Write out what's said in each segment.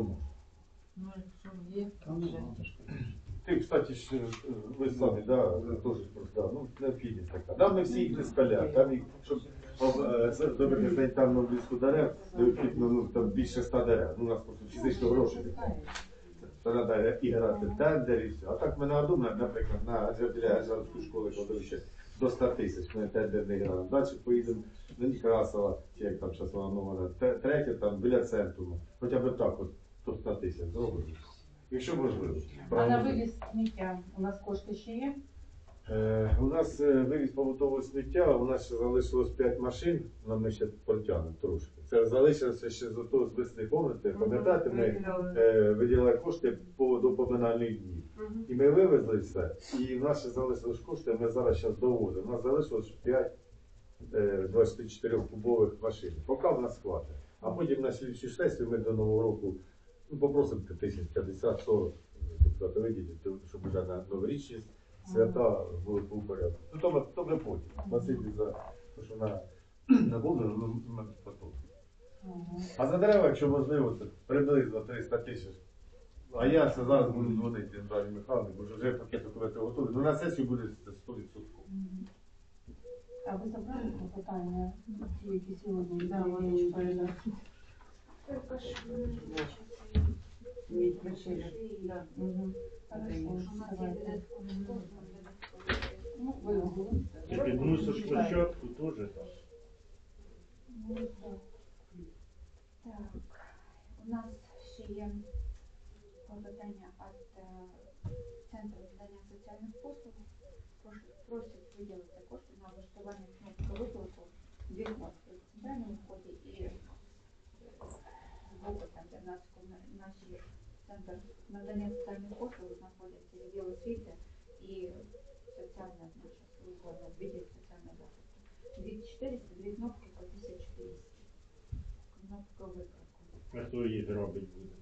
можна. Ну, якщо є, вже. Ти, кстати, ж, е, ви самі, да, теж просто, да, ну, необхідність така. Там не всі їх не спалять, там їх, щоб е, зробити санітарну близьку дерев, необхідно, ну, там більше ста дерев. Ну, у нас просто фізично грошей немає. Це треба і грати в тендер і все. А так ми не думаємо, наприклад, на біля Азовської школи кладовище до 100 тисяч, ми тендер не граємо. Далі поїдемо до Некрасова, чи як там зараз вона номера, третє там біля центру. ну, Хоча б так от до 100 тисяч зробимо. Якщо можливо. А на вивіз сміття у нас кошти ще є? Е, У нас е, вивіз побутового сміття, у нас ще залишилось 5 машин, але ми ще протягнемо трошки. Це залишилося ще з того з весни, пам'ятаєте? Пам'ятаєте, ми е, виділяли кошти по до поминальних днів. І ми вивезли все, і в нас ще залишилось кошти, ми зараз зараз доводимо. У нас залишилось 5 е, 24 кубових машин. Поки в нас хватить. А потім на слідчу сесію ми до Нового року ну, попросимо тисяч 50-40 депутати виділити, щоб вже на новорічні свята були по порядку. Ну, то, то ми потім. Спасибі за те, що на, на голову, ну, ми потім. А за дерева, якщо можливо, це приблизно 300 тисяч. А я це зараз буду дзвонити Наталі Михайловні, бо вже пакет документів готовий. Ну на сесію буде це 100%. А ви забрали питання, ті, які сьогодні? Да, вони є, передали. Ні. Да. Давайте. Ну, вивезли. Ти підносиш площадку там. Ну, так. Так, у нас ще є клопотання від е, Центру надання соціальних послуг. Просять виділити кошти на влаштування кнопки виклику дві кнопки в центральному вході і е, збоку там, де в нас ком- наші центр надання соціальних послуг знаходиться відділ освіти і соціальна наша служба, відділ соціального захисту. Дві 400, дві кнопки по 1200. Кнопка виклику. А хто її робить буде?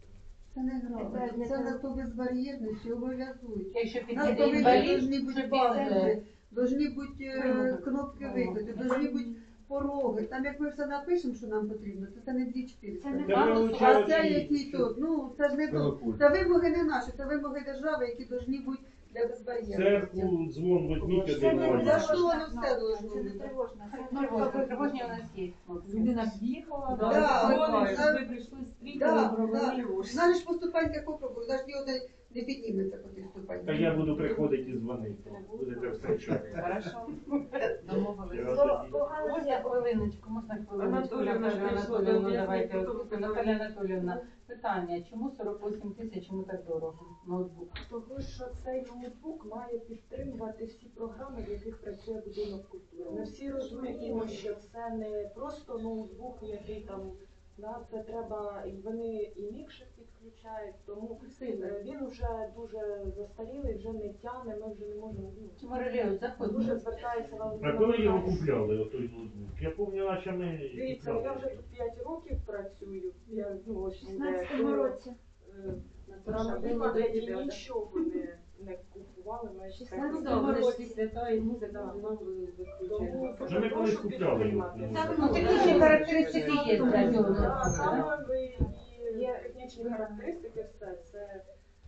Це не грамотно. Це на то безбар'єрності обов'язують. Якщо підійде інвалід, повинні бути должні бути е, кнопки виклику, должні бути пороги. Там як ми все напишемо, що нам потрібно, то це не дві чотири. Це не виходить, А це які тут? Ну це ж не то. Це вимоги не наші, це вимоги держави, які повинні бути для безбар'єрності. Церкву, дзвон возьміть один не. За що воно все должно Це не бути? тривожна. Це Тривожні, у нас є. Людина Да, да. ви прийшли стріти, Да, добровольно. Знаєш, по ступеньках попробуй, навіть не- не підніметься по тих ступеньках. Та я буду приходити і дзвонити. Будете встречати. Хорошо. Домовились. Хвилиночку, можна хвилиночку. Анатоліївна Наталія прийшла, Анатоліївна, давайте. от, Наталя Анатоліївна, питання, чому 48 тисяч, чому так дорого? Ноутбук. Тому що цей ноутбук має підтримувати всі програми, в яких працює будинок культури. Ми всі розуміємо, що це не просто ноутбук, який там да, це треба, і вони і мікшер підключають, тому е, він вже дуже застарілий, вже не тяне, ми вже не можемо. ну, Чому релею Дуже звертається вам. А коли його купляли, отой ноутбук? Я пам'ятаю, що ми Дивіться, я вже тут 5 років працюю. Я ну, ось, 16 році. на мої пам'яті нічого не, не купували. Ми ще 16 так- році. святої музики, Тому Вже ми колись купляли Так, ну технічні характеристики є для цього і є технічні характеристики, все це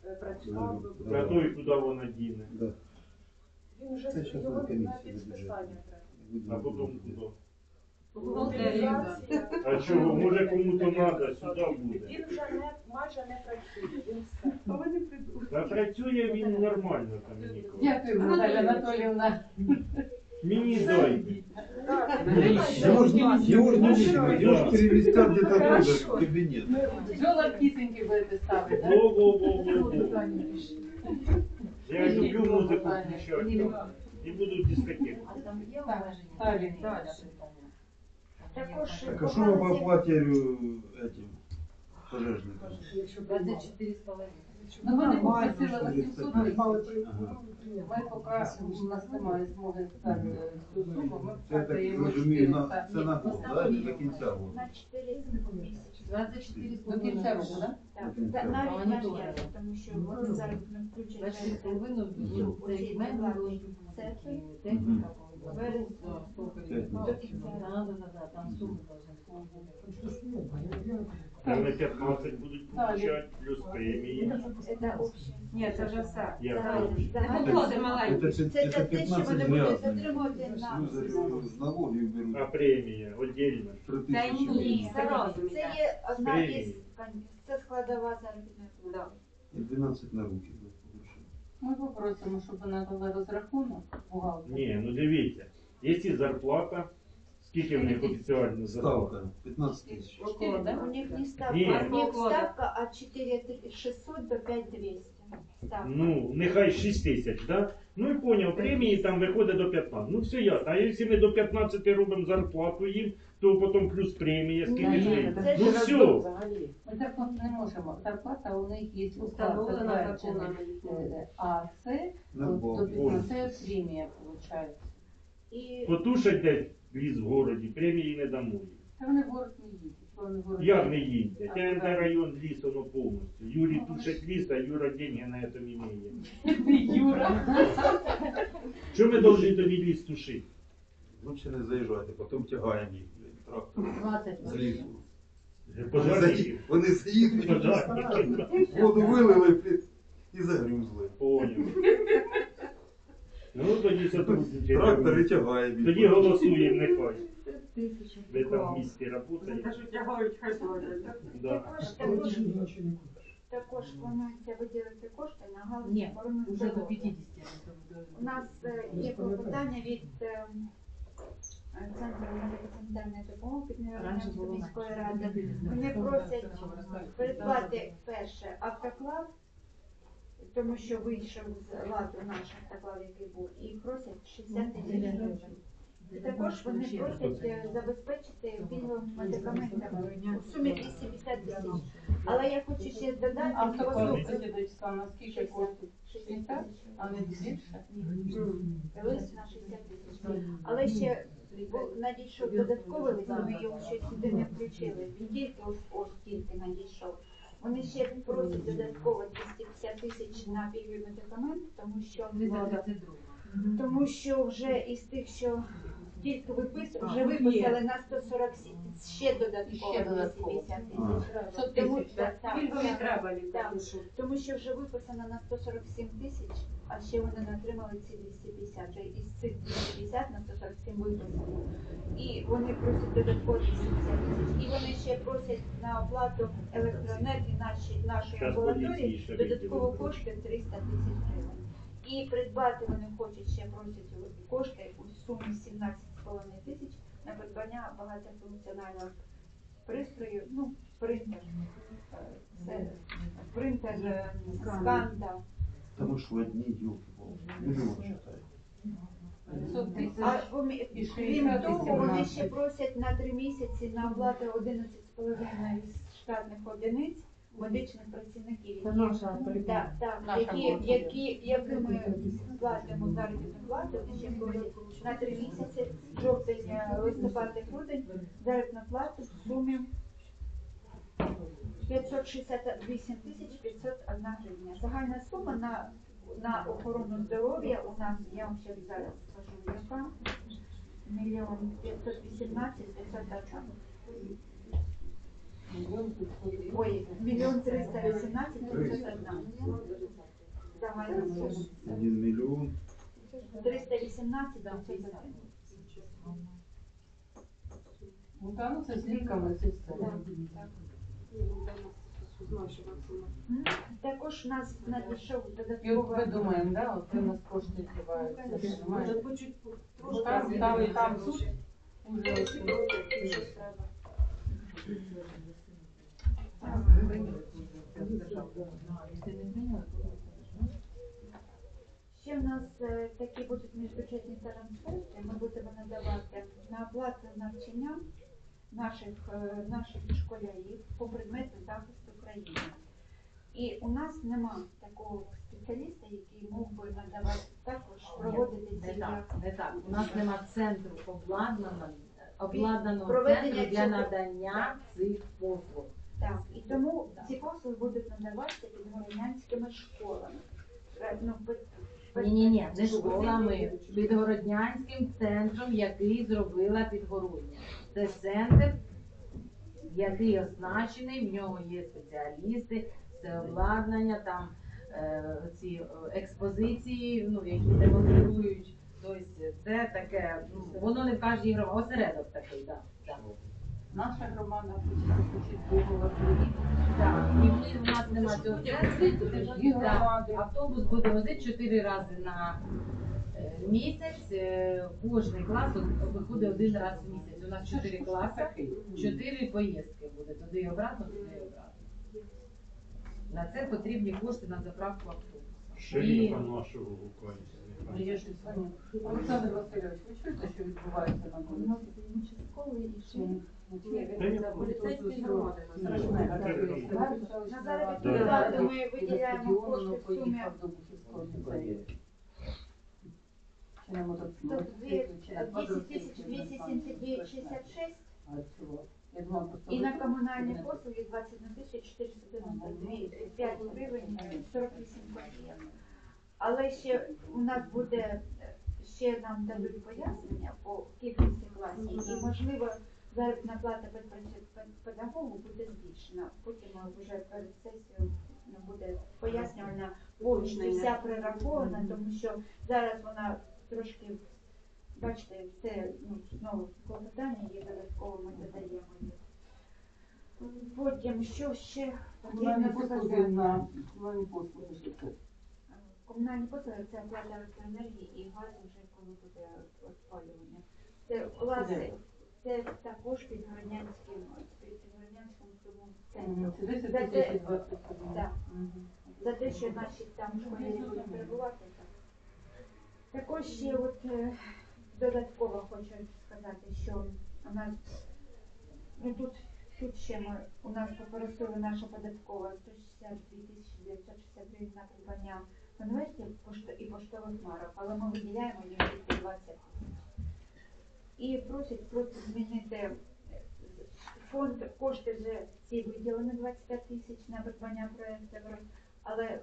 е, працював. Той, куди вона діне? Він вже його на на треба. А потім куди? Мобілізація. А чого, може кому-то треба, сюди буде. Він вже не майже не працює, він все. Та працює він нормально там ніколи. Дякую, Наталя Анатоліївна. Мені дай. Так, Его ж не его ж не видно, его ж перевести где-то оттуда в кабинет. Бджола кисеньки будете ставити, так? Во-во-во-во-во. Я люблю музику включати там. І буду дискотеку. Далі. Також Так а что вы по оплате говорю, этим пожежникам? 24,5. Ну, вони попросили на 700 тисяч. Ага. Ми поки у нас немає змоги стати цю суму, ми Це я так розумію, 400. на, це на год, да, или до кінця року? на 4 місяці. 24 До кінця року, так? Так, До кінця навіть Вони навіть я, тому що вони зараз не включать. 24,5 це Оці іменно платні. Це техніка. Вересня. До кінця. Да, да, да, там суми должны Там на 15 будуть получати, плюс премії. Це общее. Ні, це вже все. Я Загальне. Не Загальне. поплоти маленькі. Это, Це это те, те, що 15 вони будуть грязно. отримувати на Слюзарі з налогів беруть. А премія отдельно. Три Та тисячі ні. Ні, Сразу це йде. є одна Премії. із це складова заробітної Да. плати. І 12 на руки. Ми попросимо, щоб вона дала розрахунок бухгалтеру. Ні, ну дивіться, якщо зарплата, скільки в них офіціально зарплата? Ставка 15 тисяч. Да? У них не ставка, Ні. у них ставка от 4600 до 5200. Ну, нехай 6 тисяч, да? Ну і поняв, премії там виходить до 15. Ну все ясно. А якщо ми до 15 робимо зарплату їм, то потім плюс премія, скільки Ні, ж це Ну ж все. Ми так не можемо. Зарплата у них є установлена законами. законами. А це На от, бок. до 15 премія виходить. І Потушать десь ліс в городі, премії не дамо їм. Та вони в город не їдуть. Як не їздять? ТНТ район ліс, воно повністю. Юрій тушить ліс, а Юра деньги на этом имеє. Юра. Що ми повинні тоді ліс тушити? Лучше не заїжджати, потім тягаємо їх, блін, 20 з лісу. Вони Пожарники. Вони заїдуть, Пожарники. воду вилили і загрюзли. Поняв. Ну тоді сотрудничаємо. Трактори тягаємо їх. Тоді голосуємо, нехай. Ви там в місті працюєте. те, тягають, хай платять. Да. також, також, також планується виділити кошти на галузь Ні, охорони Уже до здоров'я. 50. У нас е, є клопотання від е, Центру медико-санітарної допомоги під Раніше міської ради. Вони просять придбати перше автоклав, тому що вийшов з ладу наш автоклав, який був, і просять 60 тисяч гривень. І також вони просять е, забезпечити пільговими медикаментами у сумі 250 тисяч. Але я хочу ще додати, Автоклав, послухайте, Сидочка, наскільки коштує? 60 тисяч. А не більше? Лист на 60 тисяч. Але ще надійшов додатковий лист, ми його ще сюди не включили. Він тільки ось, ось тільки надійшов. Вони ще просять додатково 250 тисяч на пільгові медикаменти, тому що тому що вже із тих, що тільки випис, А, вже тут виписали на 147, ще додатково Ще додатково. 250 тисяч. 100 Тому, тисяч, так, так, треба. Тому що вже виписано на 147 тисяч, а ще вони не отримали ці 250. Вже із цих 250 на 147 виписано. І вони просять додатково 250 тисяч. І вони ще просять на оплату електроенергії наші, нашої Щас ще додатково кошти 300 тисяч гривень. І придбати вони хочуть ще просять кошти у сумі 17,5 тисяч на придбання багатофункціонального пристрою, ну, принтер. Це принтер е, скан, да. Тому що одні ділки, мільйон читає. 500 тисяч. А помі- І крім 60 того, вони ще просять на три місяці на оплату 11,5 штатних одиниць медичних працівників. Які- наша. Так, так, Наша які, амбулаторія. які, якими платимо заробітну плату, ще на три місяці, жовтень, е, листопад і грудень, заробітну плату в сумі 568 тисяч 501 гривня. Загальна сума на, на охорону здоров'я у нас, я вам ще зараз скажу, яка, мільйон 518 501. Ой, мільйон 318 501. Загальна сума. Один мільйон. 318 501. Ну, та, ну, це з ліками, це все. Так, так. Також у нас надійшов І от додатково. ми думаємо, да, от у нас кошти зливаються. Може, немає. бо чуть Бо Там, там і там тут уже ось. Ще в нас е, такі будуть міжбюджетні трансферти. Ми будемо надавати на оплату навчання наших, е, наших школярів по предмету захисту країни. І у нас нема такого спеціаліста, який мог би надавати також проводити ці Не так, не так. У нас нема центру обладнаного, обладнаного центру для надання цих послуг. Так, і тому ці послуги будуть надаватися під городнянськими школами. Е, Ну, Ні, ні, ні, не школами, підгороднянським центром, який зробила підгородня. Це центр, який оснащений, в нього є спеціалісти, це обладнання, там е, ці е, експозиції, ну, які демонструють. Тобто це таке, ну, воно не в кожній громаді, осередок такий, так. Да, Наша громада хоче Богова Так, і ми, у нас немає цього центру, Дві громади. автобус буде возити чотири рази на е, місяць, е, кожний клас виходить один раз в місяць. У нас чотири класи, чотири поїздки буде, туди і обратно, туди і обратно. На це потрібні кошти на заправку автобуса. Шерифа нашого. Олександр Васильович, ви чуєте, що відбувається на У нас участковий і ще На заробітну Да. ми виділяємо кошти в сумі Тобто чи на 10 тисяч чи на 279,66 А чого? Я думала, просто і на комунальні послуги 21 тисяч 492 5 гривень 48 копійок. Але ще у нас буде, е, ще нам дадуть пояснення по кількості класів і можливо заробітна плата пед- пед- педагогу буде збільшена. Потім вже перед сесією ну, буде пояснювальна повністю вся прорахована, тому що зараз вона трошки, бачите, це ну, знову клопотання є додатково, ми додаємо їх. Потім, що ще потрібно послуги на комунальні послуги? Комунальні послуги це оплата електроенергії і газ вже коли буде опалювання. Це власне, це також під Городнянським, під Городнянським кривому центром. Це 10 За тисяч те- 21. Так. За те, що наші там школярі будуть перебувати. Так. Також ще от е, додатково хочу сказати, що у нас ну тут, тут ще ми у нас попросили наша податкова 162 тисячі 960 гривень на придбання конвертів і поштових марок, але ми виділяємо їм тільки 20 тисяч. І просять просто змінити е, фонд, кошти вже ці виділені 25 тисяч на придбання проєктів, але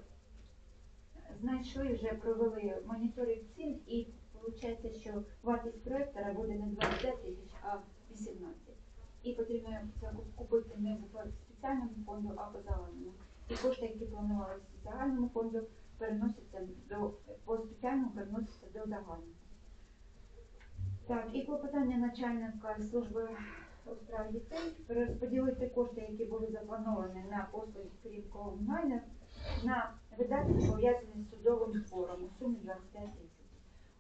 знайшли вже провели моніторинг цін і виходить, що вартість проєктора буде не 25 тисяч, а 18. І потрібно це купити не в спеціальному фонду, а по загальному. І кошти, які планувалися в загальному фонду, переносяться до по спеціальному переносяться до загального. Так, і клопотання начальника служби у справі дітей перерозподілити кошти, які були заплановані на послуги крім комунальних, на видатки пов'язані з судовим збором у сумі 25 тисяч.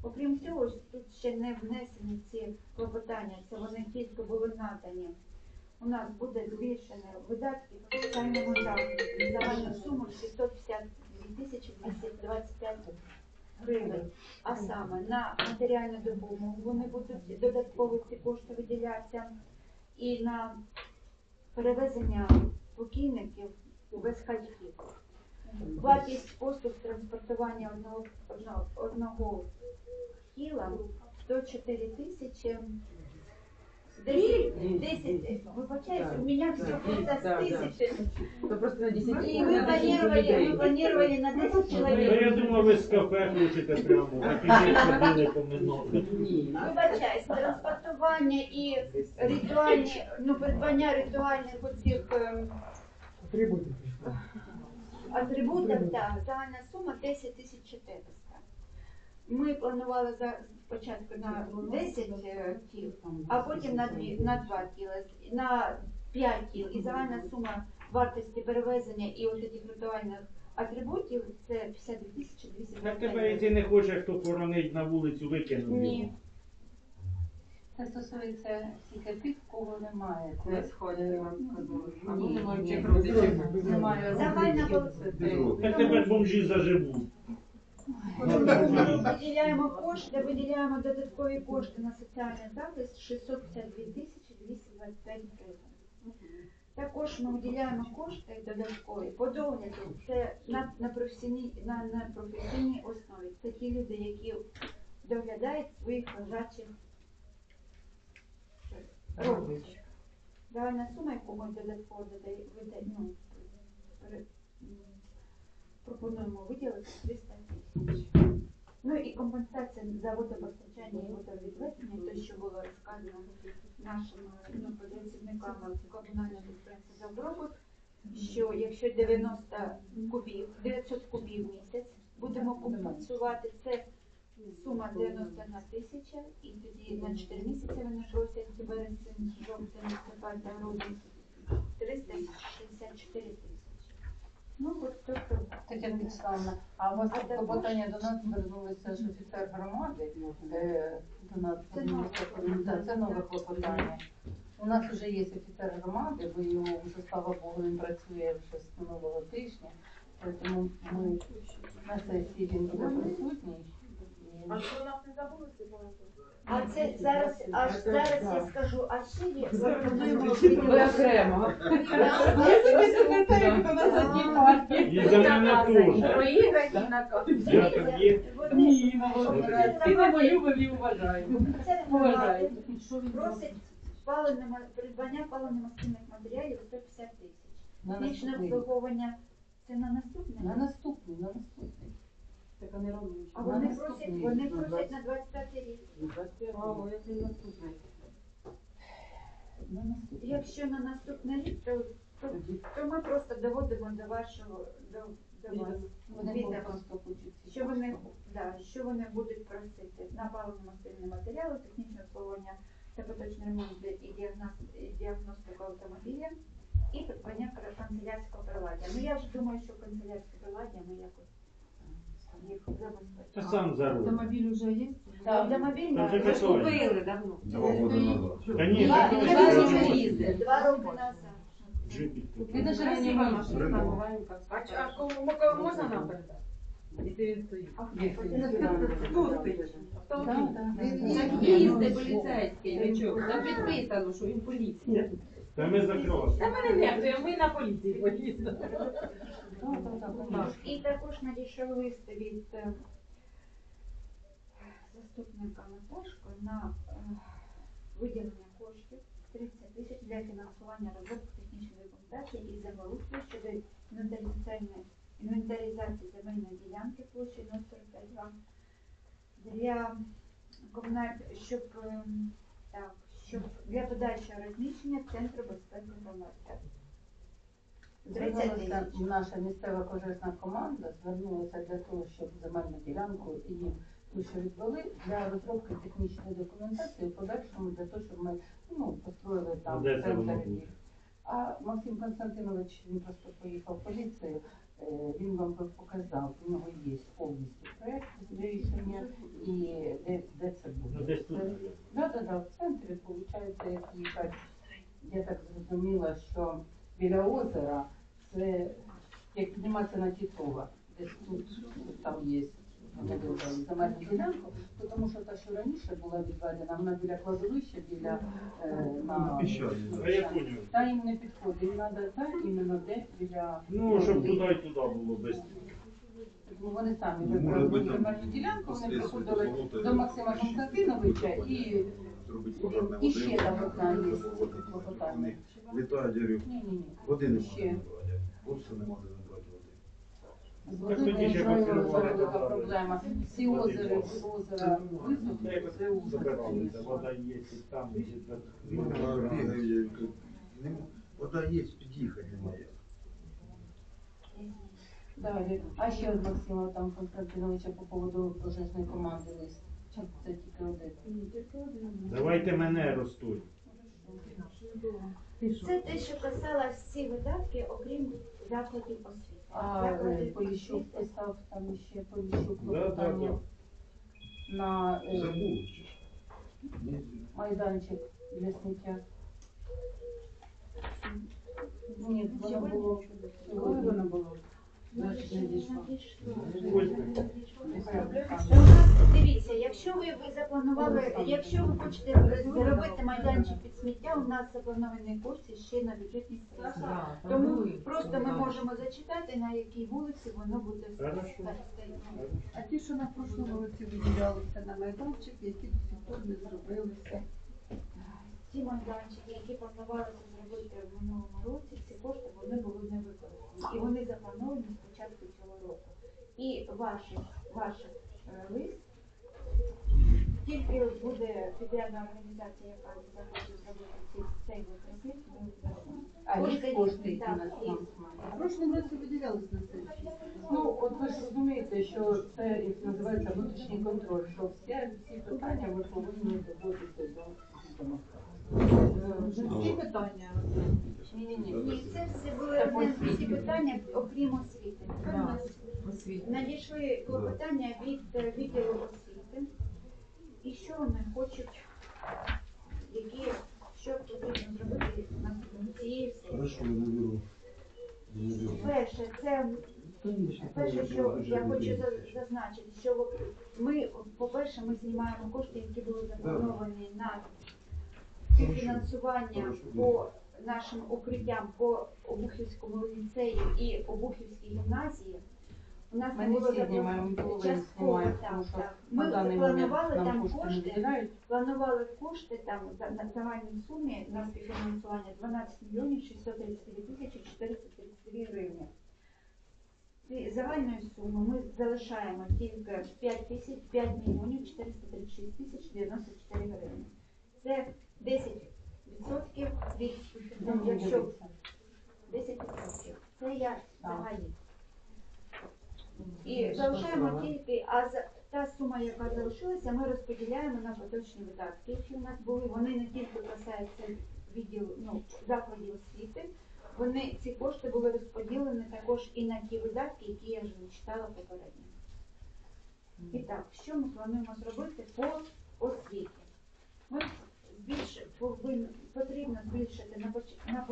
Окрім цього, тут ще не внесені ці клопотання, це вони тільки були надані. У нас буде збільшено видатки по соціальному захисту. Загальна сума 652 тисячі 225 гривень. А саме на матеріальну допомогу вони будуть додатково ці кошти виділятися і на перевезення покійників без хатьків. Вартість послуг транспортування одного, одного, одного тіла 104 тисячі. 10, 10, вибачаюсь, у меня все просто с тысячи. То просто на 10 И мы планировали, мы планировали на 10 Ну, я человек. думав, ви з кафе хочете прямо, а тоді ходили по минулому. Ні. Вибачаюсь, транспортування і ритуальні, ну, придбання ритуальних оцих ем, атрибутів, так, загальна сума 10 тисяч 400. Ми планували за спочатку на 10 е, тіл, а потім на 2, на 2 тіла, на 5 тіл. І загальна сума вартості перевезення і ось цих ритуальних атрибутів це 52 тисячі Так 225 тебе, якщо не хоче, хто поронить на вулицю, викинув його. Ні. Це стосується тільки тих, кого немає. Це Колись ходять, е, вам. Або не мають ні, цих родичів. Немає Загальна Так тепер бомжі заживуть. Виділяємо кошти, виділяємо додаткові кошти на соціальний захист 652 тисячі 225 гривень. Також ми виділяємо кошти додаткові по догляду. Це на, на, професійній, на, на професійній основі. Це ті люди, які доглядають своїх лежачих родичів. Загальна сума, яку ми додатково додаємо, ну, пропонуємо виділити 300 тисяч. Ну і компенсація за водопостачання і водовідведення, те, що було розказано нашими ну, працівниками комунального підприємства «Добробут», що якщо 90 кубів, 900 кубів місяць будемо компенсувати, це сума 91 тисяча, і тоді на 4 місяці вони просять вересень, жовтень, листопад грудень 364 тисячі. Ну, от Тетяна Вячеславовна, а у вас клопотання до нас звернулися ж офіцер громади, е, до нас це нове клопотання. У нас вже є офіцер громади, бо його вже, слава Богу, він працює вже з минулого тижня, тому ми на сесії він буде присутній. І- А що нас не забули а це зараз, аж зараз я скажу, а ще є пропонуємо Ви окремо. І за мене теж. І проіграні на кожній. Я там є. Вони- Ти не полюбив і уважаю. Це Поважаю. просить паливне придбання паливно-мастильних матеріалів 150 тисяч. На наступний. обслуговування це на наступне? На наступний, на наступний. Так вони роблять. А вони просять, вони просять на 25 рік. Як він наступний. На наступний. Якщо на наступний рік, то, то, то ми просто доводимо до вашого до, до вас. Вони відома. просто хочуть. Що вони, да, що вони будуть просити на паливно-мастильні матеріали, технічне обслуговування та поточний ремонт і діагностику автомобіля і придбання канцелярського приладдя. Ну я ж думаю, що канцелярське забезпечимо. сам за руль. Автомобіль вже є? Так. Автомобіль Та вже ми. Купили давно. Два роки назад. Та ні, Два- так два точно. роки їздить. два роки назад. Ти даже Красива раніше машина, А ч- а кому кому можна нам передати? Якщо він стоїть. Хто є. стоїть? Да, да, да. Так їздить поліцейський, нічого. Там підписано, що він поліція. Та ми закрили. Та мене не, ми на поліції поїздили. І також надійшов лист від е, заступника Наташко на е, виділення коштів 30 тисяч для фінансування розробки технічної документації і землеустрою щодо інвентаризаційної інвентаризації земельної ділянки площею 045 для комунальних, щоб е, так, щоб для подальшого розміщення центру безпеки громадян. 30 Звернулася наша місцева пожежна команда, звернулася для того, щоб земельну ділянку і їм ту, що відвели, для розробки технічної документації, в подальшому для того, щоб ми ну, построїли там воно центр. А Максим Константинович, він просто поїхав в поліцію, він вам показав, у нього є повністю проєкт рішення і де, де це буде. Да, да, да, в центрі, виходить, як їхати. Я так зрозуміла, що біля озера це як підніматися на Тітова, десь тут там є. Земельну ділянку, то тому що та, що раніше була відведена, вона біля кладовища, біля е, на А я поняв. та їм не підходить, їм треба та іменно де біля Ну, щоб туди і туди було без. Ну, вони самі Ну, може вибрали бути, там земельну ділянку, вони приходили до Максима Константиновича і І ще там одна є клопотання. Літають, я говорю, ні, ні, ні. води не Ще. можна набрати. Просто не можна набрати води. З Так потребували велика додати. проблема. Всі озера, озера висохли, це ужас. Вода є, і там, і. Ну, «Нема- вода є, під'їхати немає. Далі. А ще від Максима там Константиновича по поводу пожежної команди лист. Чи це тільки один? Давайте мене ростуть. Це те, що касалось всі видатки, окрім закладів освіти. А е, Закладів Поліщук писав там ще Поліщук Да, да, клопотання да. на е, Забув. чи майданчик для сміття. Ні, воно було сьогодні. Воно було. Дивіться, якщо ви, ви запланували, якщо ви хочете зробити майданчик під сміття, у нас заплановані кошти ще на бюджетні средства. Тому просто ми можемо зачитати, на якій вулиці воно буде. А ті, що на прошлому році виділялися на майданчик, які до сих пор не зробилися. Ті майданчики, які планувалися зробити в минулому році, ці кошти вони були не використані. І вони заплановані з початку цього року. І ваші, ваші е, лист. Тільки буде підрядна організація, яка захоче зробити ці- цей вид робіт, ми. А Кошти які так, на є. фонд В має? році виділялись на це. Ну, от ви ж розумієте, що це як називається внутрішній контроль, що всі, всі питання ви повинні доводити до. Всі питання. Ні, ні, ні. Ні, це все були одне всі питання, окрім освіти. Тепер у нас Освіта. Надійшли клопотання від е, відділу освіти. І що вони хочуть, які, що потрібно зробити на цієї сесії. Перше, це перше, що я хочу зазначити, що ми, по-перше, ми знімаємо кошти, які були заплановані на фінансування по нашим укриттям по Обухівському ліцею і Обухівській гімназії. У нас Ми не не було частково, так, на Ми планували там кошти планували кошти там за- на загальній сумі на співфінансування 12 мільйонів 632 тисячі 432 гривні. Ці загальної суми ми залишаємо тільки 5 тисяч 5 мільйонів 436 тисяч 94 гривні. Це 10% від ну, якщо 10%. Це я взагалі. І залишаємо тільки, а за та сума, яка залишилася, ми розподіляємо на поточні видатки, які у нас були. Вони не тільки касаються відділу ну, закладів освіти. Вони ці кошти були розподілені також і на ті видатки, які я вже читала попередньо. І так, що ми плануємо зробити по освіті? Ми збільш, повинно потрібно збільшити на,